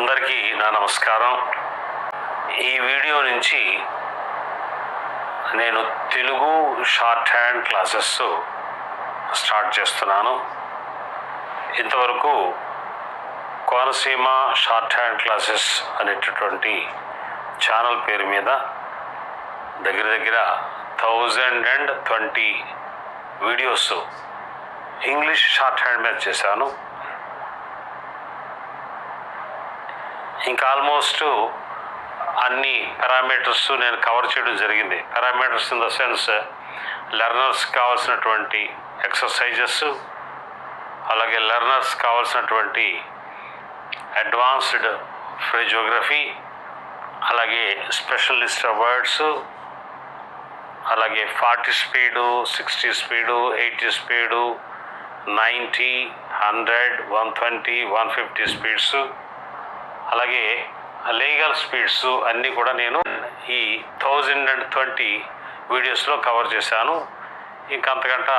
అందరికీ నా నమస్కారం. ఈ వీడియో నుంచి నేను Telugu shorthand classes start చేస్తున్నాను. ఇంతవరకు కోనసీమ షార్ట్ హ్యాండ్ క్లాసెస్ అనేటటువంటి ఛానల్ పేరు మీద దగ్గర దగ్గర thousand and twenty videos English shorthand మీద చేశాను. ఇంకా ఆల్మోస్ట్ అన్ని పారామీటర్స్ నేను కవర్ చేయడం జరిగింది. Parameters in the sense learners కావాల్సినటువంటి ఎక్సర్సైజెస్ అలాగే లెర్నర్స్ కావాల్సినటువంటి అడ్వాన్స్డ్ ఫ్రెజియోగ్రఫీ అలాగే స్పెషల్ లిస్ట్ ఆఫ్ వర్డ్స్ అలాగే forty speed sixty speed eighty speed ninety hundred one twenty one fifty speeds అలాగే లీగల్ స్పీడ్స్ అన్నీ కూడా నేను ఈ థౌజండ్ అండ్ ట్వంటీ వీడియోస్లో కవర్ చేశాను. ఇంకంతకంట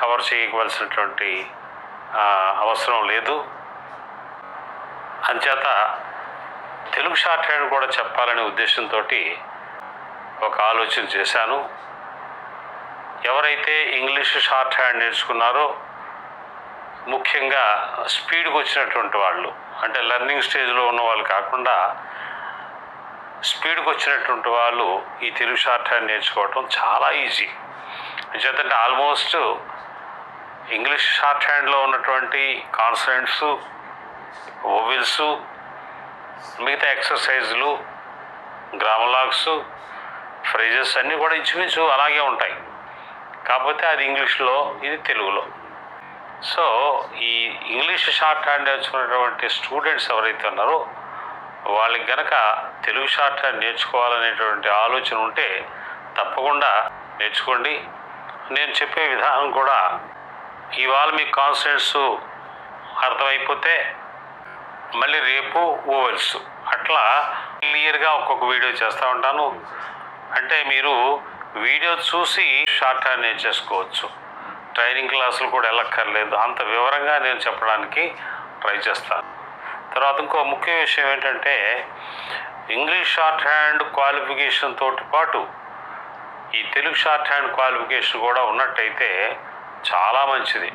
కవర్ చేయవలసినటువంటి అవసరం లేదు. అంచేత తెలుగు షార్ట్ హ్యాండ్ కూడా చెప్పాలనే ఉద్దేశంతో ఒక ఆలోచన చేశాను. ఎవరైతే ఇంగ్లీష్ షార్ట్ హ్యాండ్ నేర్చుకున్నారో ముఖ్యంగా స్పీడ్కి వచ్చినటువంటి వాళ్ళు అంటే లెర్నింగ్ స్టేజ్లో ఉన్న వాళ్ళు కాకుండా స్పీడ్కి వచ్చినటువంటి వాళ్ళు ఈ తెలుగు షార్ట్ హ్యాండ్ నేర్చుకోవటం చాలా ఈజీ. చేతంటే ఆల్మోస్ట్ ఇంగ్లీష్ షార్ట్ హ్యాండ్లో ఉన్నటువంటి కాన్సనెంట్స్ ఓవిల్స్ మిగతా ఎక్సర్సైజులు గ్రామలాగ్స్ ఫ్రేజెస్ అన్నీ కూడా ఇంచుమించు అలాగే ఉంటాయి. కాకపోతే అది ఇంగ్లీష్లో ఇది తెలుగులో. సో ఈ ఇంగ్లీష్ షార్ట్ హ్యాండ్ నేర్చుకున్నటువంటి స్టూడెంట్స్ ఎవరైతే ఉన్నారో వాళ్ళకి గనక తెలుగు షార్ట్ హ్యాండ్ నేర్చుకోవాలనేటువంటి ఆలోచన ఉంటే తప్పకుండా నేర్చుకోండి. నేను చెప్పే విధానం కూడా ఇవాళ మీ కాన్సనెంట్స్ అర్థమైపోతే మళ్ళీ రేపు ఓవెల్స్. అట్లా క్లియర్గా ఒక్కొక్క వీడియో చేస్తూ ఉంటాను. అంటే మీరు వీడియో చూసి షార్ట్ హ్యాండ్ నేర్చేసుకోవచ్చు. ట్రైనింగ్ క్లాసులు కూడా వెళ్ళక్కర్లేదు. అంత వివరంగా నేను చెప్పడానికి ట్రై చేస్తాను తర్వాత ఇంకో ముఖ్య విషయం ఏంటంటే ఇంగ్లీష్ షార్ట్ హ్యాండ్ క్వాలిఫికేషన్ తోటి పాటు ఈ తెలుగు షార్ట్ హ్యాండ్ క్వాలిఫికేషన్ కూడా ఉన్నట్టయితే చాలా మంచిది.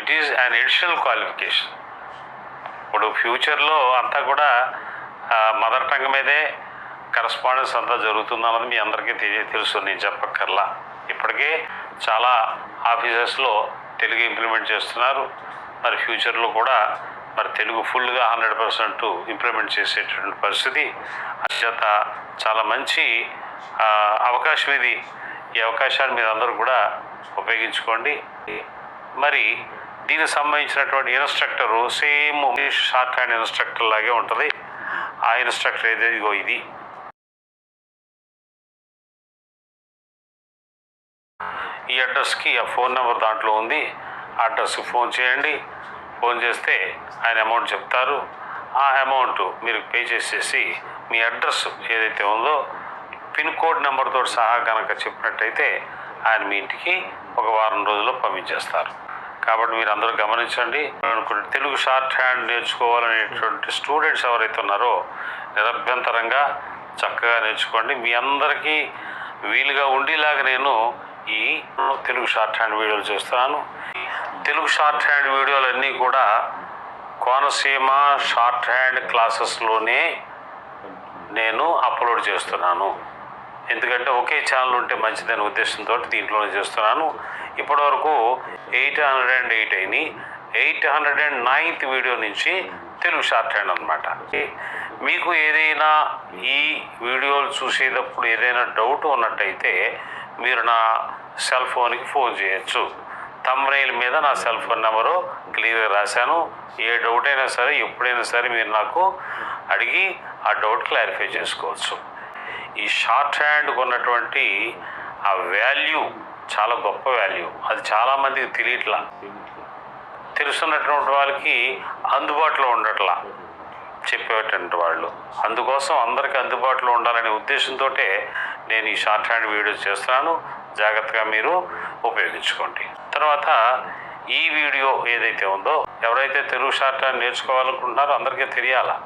It is an additional qualification ఇప్పుడు ఫ్యూచర్లో అంతా కూడా మదర్ టంగ్ మీదే కరస్పాండెన్స్ అంతా జరుగుతుందన్నది మీ అందరికీ తెలియ తెలుసు. నేను చెప్పక్కర్లా. ఇప్పటికే చాలా ఆఫీసెస్లో తెలుగు ఇంప్లిమెంట్ చేస్తున్నారు. మరి ఫ్యూచర్లో కూడా మరి తెలుగు ఫుల్గా హండ్రెడ్ పర్సెంట్ ఇంప్లిమెంట్ చేసేటటువంటి పరిస్థితి. చేత చాలా మంచి అవకాశం ఇది. ఈ అవకాశాన్ని మీరు అందరూ కూడా ఉపయోగించుకోండి. మరి దీనికి సంబంధించినటువంటి instructor same shorthand instructor లాగే ఉంటుంది. ఆ ఇన్స్ట్రక్టర్ ఏదో ఇదిగో ఇది. ఈ అడ్రస్కి ఆ ఫోన్ నెంబర్ దాంట్లో ఉంది. ఆ అడ్రస్కి ఫోన్ చేయండి. ఫోన్ చేస్తే ఆయన అమౌంట్ చెప్తారు. ఆ అమౌంట్ మీరు పే చేసేసి మీ అడ్రస్ ఏదైతే ఉందో పిన్ కోడ్ నెంబర్తో సహా కనుక చెప్పినట్టయితే ఆయన మీ ఇంటికి ఒక వారం రోజుల్లో పంపించేస్తారు. కాబట్టి మీరు అందరూ గమనించండి తెలుగు షార్ట్ హ్యాండ్ నేర్చుకోవాలనేటువంటి స్టూడెంట్స్ ఎవరైతే ఉన్నారో నిరభ్యంతరంగా చక్కగా నేర్చుకోండి. మీ అందరికీ వీలుగా ఉండేలాగా నేను ఈ తెలుగు షార్ట్ హ్యాండ్ వీడియోలు చేస్తున్నాను. తెలుగు షార్ట్ హ్యాండ్ వీడియోలన్నీ కూడా కోనసీమ షార్ట్ హ్యాండ్ క్లాసెస్లోనే నేను అప్లోడ్ చేస్తున్నాను. ఎందుకంటే ఒకే ఛానల్ ఉంటే మంచిదనే ఉద్దేశంతో దీంట్లోనే చేస్తున్నాను. ఇప్పటివరకు ఎయిట్ హండ్రెడ్ అండ్ ఎయిట్ అయినాయి. Eight hundred and ninth video నుంచి తెలుగు షార్ట్ హ్యాండ్ అనమాట మీకు ఏదైనా ఈ వీడియోలు చూసేటప్పుడు ఏదైనా డౌట్ ఉన్నట్టయితే మీరు నా సెల్ ఫోన్కి ఫోన్ చేయొచ్చు. తమ్రైల్ మీద నా సెల్ ఫోన్ నెంబరు క్లియర్గా రాశాను. ఏ డౌట్ అయినా సరే ఎప్పుడైనా సరే మీరు నాకు అడిగి ఆ డౌట్ క్లారిఫై చేసుకోవచ్చు. ఈ షార్ట్ హ్యాండ్కి ఉన్నటువంటి ఆ వాల్యూ చాలా గొప్ప వాల్యూ. అది చాలామందికి తెలియట్లా. తెలుసున్నటువంటి వాళ్ళకి అందుబాటులో ఉండట్లా చెప్పేటువంటి వాళ్ళు. అందుకోసం అందరికీ అందుబాటులో ఉండాలనే ఉద్దేశంతో నేను ఈ షార్ట్ హ్యాండ్ వీడియోస్ చేస్తున్నాను. జాగ్రత్తగా మీరు ఉపయోగించుకోండి. తర్వాత ఈ వీడియో ఏదైతే ఉందో ఎవరైతే తెలుగు షార్ట్ హ్యాండ్ నేర్చుకోవాలనుకుంటున్నారో అందరికీ తెలియాలా?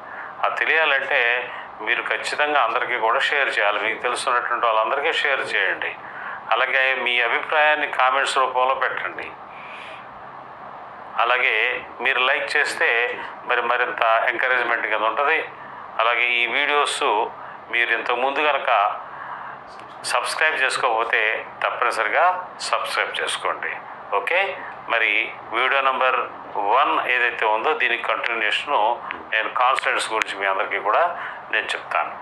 ఆ తెలియాలంటే మీరు ఖచ్చితంగా అందరికీ కూడా షేర్ చేయాలి. మీకు తెలుసున్నటువంటి వాళ్ళందరికీ షేర్ చేయండి. అలాగే మీ అభిప్రాయాన్ని కామెంట్స్ రూపంలో పెట్టండి. అలాగే మీరు లైక్ చేస్తే మరి మరింత ఎంకరేజ్మెంట్ కింద ఉంటుంది. అలాగే ఈ వీడియోస్ మీరు ఇంతకుముందు కనుక సబ్స్క్రైబ్ చేసుకోకపోతే తప్పనిసరిగా సబ్స్క్రైబ్ చేసుకోండి. ఓకే? మరి వీడియో నెంబర్ వన్ ఏదైతే ఉందో దీనికి కంటిన్యూషను నేను కాన్స్టెంట్స్ గురించి మీ అందరికీ కూడా నేను చెప్తాను.